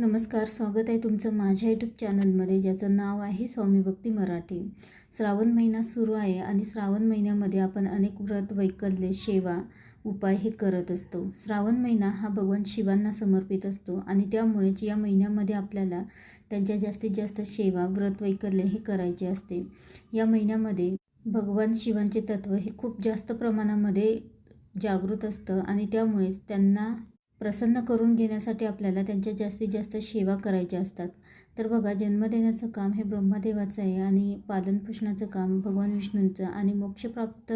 नमस्कार स्वागत आहे तुमचं माझ्या यूट्यूब चॅनलमध्ये ज्याचं नाव आहे स्वामी भक्ती मराठी. श्रावण महिना सुरू आहे आणि श्रावण महिन्यामध्ये आपण अनेक व्रत वैकल्य सेवा उपाय हे करत असतो. श्रावण महिना हा भगवान शिवांना समर्पित असतो आणि त्यामुळेच या महिन्यामध्ये आपल्याला त्यांच्या जास्तीत जास्त सेवा व्रत वैकल्य हे करायचे असते. या महिन्यामध्ये भगवान शिवांचे तत्त्व हे खूप जास्त प्रमाणामध्ये जागृत असतं आणि त्यामुळेच त्यांना प्रसन्न करून घेण्यासाठी आपल्याला त्यांच्या जास्तीत जास्त सेवा करायच्या असतात. तर बघा जन्म देण्याचं काम हे ब्रह्मदेवाचं आहे आणि पालनपोषणाचं काम भगवान विष्णूंचं आणि मोक्षप्राप्त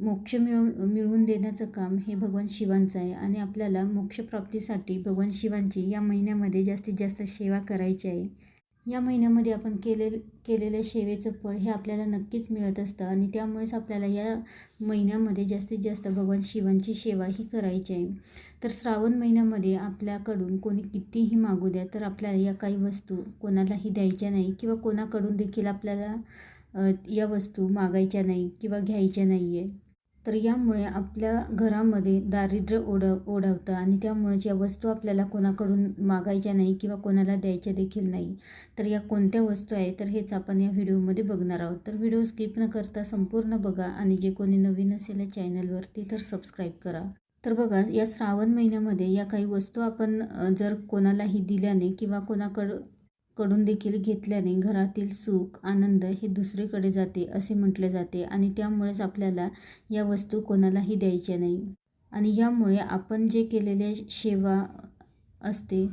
मोक्ष मिळवून मिळवून देण्याचं काम हे भगवान शिवांचं आहे. आणि आपल्याला मोक्षप्राप्तीसाठी भगवान शिवांची या महिन्यामध्ये जास्तीत जास्त सेवा करायची आहे. या महिन्यामध्ये आपण केले केलेल्या सेवेचं फळ हे आपल्याला नक्कीच मिळत असतं आणि त्यामुळेच आपल्याला या महिन्यामध्ये जास्तीत जास्त भगवान शिवांची सेवा ही करायची आहे. तर श्रावण महिन्यामध्ये आपल्याकडून कोणी कितीही मागू द्या तर आपल्याला या काही वस्तू कोणालाही द्यायच्या नाही किंवा कोणाकडून देखील आपल्याला या वस्तू मागायच्या नाही किंवा घ्यायच्या नाही आहे तर यामुळे आपल्या घरामध्ये दारिद्र्य ओढव ओढवतं आणि त्यामुळेच या वस्तू आपल्याला कोणाकडून मागायच्या नाही किंवा कोणाला द्यायच्या देखील नाही तर या कोणत्या वस्तू आहे तर हेच आपण या व्हिडिओमध्ये बघणार आहोत. तर व्हिडिओ स्किप न करता संपूर्ण बघा आणि जे कोणी नवीन असेल या चॅनलवरती तर सबस्क्राईब करा. तर बघा या श्रावण महिन्यामध्ये या काही वस्तू आपण जर कोणालाही दिल्याने किंवा कोणाकडं कडून देखील घेतल्याने घरातील सुख आनंद हे दुसरीकडे जाते असे म्हटले जाते आणि त्यामुळेच आपल्याला या वस्तू कोणालाही द्यायच्या नाही. आणि यामुळे आपण जे केलेले सेवा असते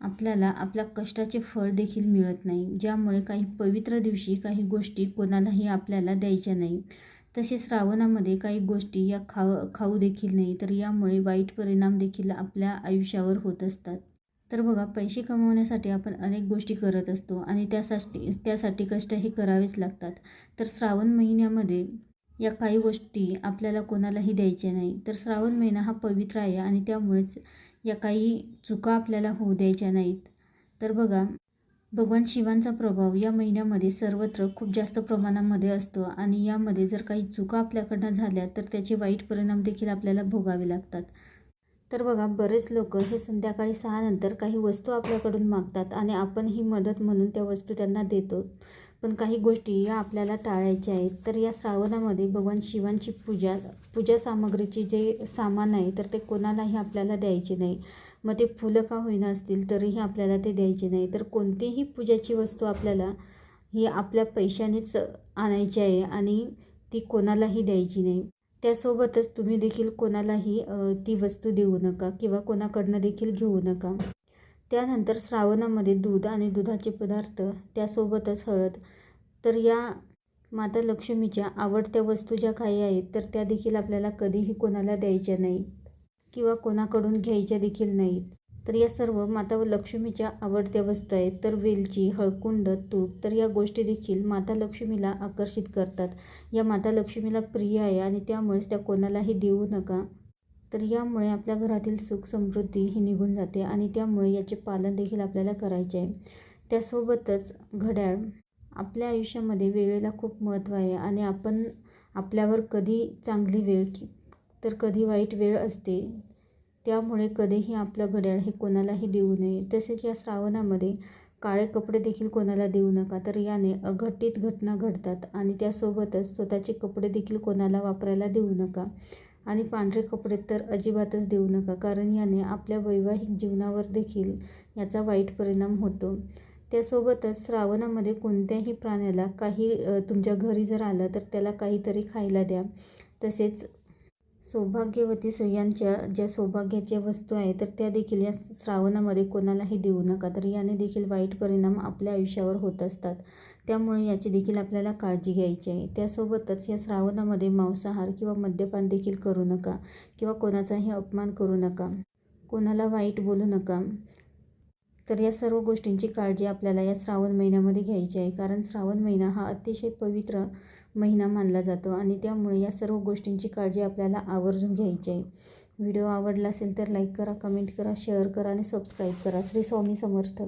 आपल्याला आपल्या कष्टाचे फळ देखील मिळत नाही. ज्यामुळे काही पवित्र दिवशी काही गोष्टी कोणालाही आपल्याला द्यायच्या नाही. तसेच श्रावणामध्ये काही गोष्टी या खाव खाऊ देखील नाही तर यामुळे वाईट परिणाम देखील आपल्या आयुष्यावर होत असतात. तर बघा पैसे कमवण्यासाठी आपण अनेक गोष्टी करत असतो आणि त्यासाठी त्यासाठी कष्ट हे करावेच लागतात. तर श्रावण महिन्यामध्ये या काही गोष्टी आपल्याला कोणालाही द्यायच्या नाही. तर श्रावण महिना हा पवित्र आहे आणि त्यामुळेच या काही चुका आपल्याला होऊ द्यायच्या नाहीत. तर बघा भगवान शिवांचा प्रभाव या महिन्यामध्ये सर्वत्र खूप जास्त प्रमाणामध्ये असतो आणि यामध्ये जर काही चुका आपल्याकडनं झाल्या तर त्याचे वाईट परिणाम देखील आपल्याला भोगावे लागतात. तर बघा बरेच लोक हे संध्याकाळी सहानंतर काही वस्तू आपल्याकडून मागतात आणि आपण ही मदत म्हणून त्या वस्तू त्यांना देतो. पण काही गोष्टी या आपल्याला टाळायच्या आहेत. तर या श्रावणामध्ये भगवान शिवांची पूजा पूजा सामग्रीचे जे सामान आहे तर ते कोणालाही आपल्याला द्यायचे नाही. मग ते फुलं का होईना असतील तरीही आपल्याला ते द्यायचे नाही. तर कोणतीही पूजाची वस्तू आपल्याला ही आपल्या पैशानेच आणायची आहे आणि ती कोणालाही द्यायची नाही. त्यासोबतच तुम्ही देखील कोणालाही ती वस्तू देऊ नका किंवा कोणाकडनं देखील घेऊ नका. त्यानंतर श्रावणामध्ये दूध आणि दुधाचे पदार्थ त्यासोबतच हळद. तर या माता लक्ष्मीच्या आवडत्या वस्तू ज्या काही आहेत तर त्या देखील आपल्याला कधीही कोणाला द्यायच्या नाहीत किंवा कोणाकडून घ्यायच्या देखील नाहीत. तर या सर्व माता लक्ष्मीच्या आवडत्या वस्तू आहेत. तर वेलची हळकुंड तूप तर या गोष्टी देखील माता लक्ष्मीला आकर्षित करतात. या माता लक्ष्मीला प्रिय आहे आणि त्यामुळेच त्या कोणालाही देऊ नका. तर यामुळे आपल्या घरातील सुख समृद्धी ही निघून जाते आणि त्यामुळे याचे पालन देखील आपल्याला करायचे आहे. त्यासोबतच घड्याळ. आपल्या आयुष्यामध्ये वेळेला खूप महत्त्व आहे आणि आपण आपल्यावर कधी चांगली वेळ तर कधी वाईट वेळ असते त्यामुळे कधीही आपलं घड्याळ हे कोणालाही देऊ नये. तसेच या श्रावणामध्ये काळे कपडे देखील कोणाला देऊ नका. तर याने अघटित घटना घडतात आणि त्यासोबतच स्वतःचे कपडे देखील कोणाला वापरायला देऊ नका. आणि पांढरे कपडे तर अजिबातच देऊ नका कारण याने आपल्या वैवाहिक जीवनावर देखील याचा वाईट परिणाम होतो. त्यासोबतच श्रावणामध्ये कोणत्याही प्राण्याला काही तुमच्या घरी जर आलं तर त्याला काहीतरी खायला द्या. तसेच सौभाग्यवती स्त्रियांच्या ज्या सौभाग्याच्या वस्तू आहेत तर त्या देखील या श्रावणामध्ये कोणालाही देऊ नका. तर याने देखील वाईट परिणाम आपल्या आयुष्यावर होत असतात. त्यामुळे याची देखील आपल्याला काळजी घ्यायची आहे. त्यासोबतच या श्रावणामध्ये मांसाहार किंवा मद्यपान देखील करू नका किंवा कोणाचाही अपमान करू नका. कोणाला वाईट बोलू नका. तर या सर्व गोष्टींची काळजी आपल्याला या श्रावण महिन्यामध्ये घ्यायची आहे. कारण श्रावण महिना हा अतिशय पवित्र महिना मानला जातो आणि त्यामुळे या सर्व गोष्टींची काळजी आपल्याला आवर्जून घ्यायची आहे. व्हिडिओ आवडला असेल तर लाईक करा कमेंट करा शेअर करा आणि सबस्क्राईब करा. श्री स्वामी समर्थ.